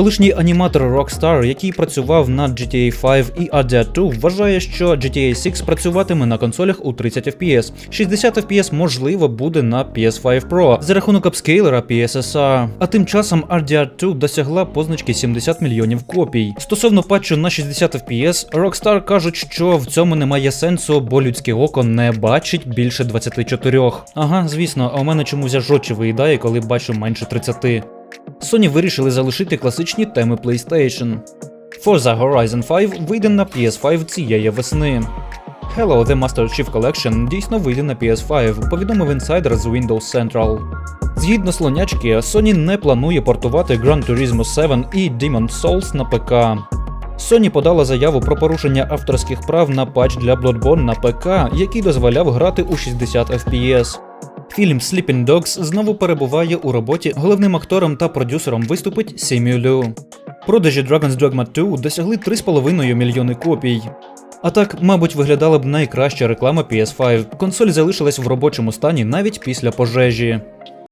Колишній аніматор Rockstar, який працював над GTA 5 і Undead 2, вважає, що GTA 6 працюватиме на консолях у 30 FPS. 60 FPS можливо буде на PS5 Pro за рахунок апскейлера PSSR. А тим часом Undead 2 досягла позначки 70 мільйонів копій. Стосовно патчу на 60 FPS, Rockstar кажуть, що в цьому немає сенсу, бо людське око не бачить більше 24. Ага, звісно, а у мене чомусь аж очі виїдає, коли бачу менше 30. Sony вирішили залишити класичні теми PlayStation. Forza Horizon 5 вийде на PS5 цієї весни. Hello, The Master Chief Collection дійсно вийде на PS5, повідомив інсайдер з Windows Central. Згідно слонячки, Sony не планує портувати Gran Turismo 7 і Demon's Souls на ПК. Sony подала заяву про порушення авторських прав на патч для Bloodborne на ПК, який дозволяв грати у 60 FPS. Фільм Sleeping Dogs знову перебуває у роботі. Головним актором та продюсером виступить Сім'ю Лю. Продажі Dragon's Dogma 2 досягли 3,5 мільйони копій. А так, мабуть, виглядала б найкраща реклама PS5. Консоль залишилась в робочому стані навіть після пожежі.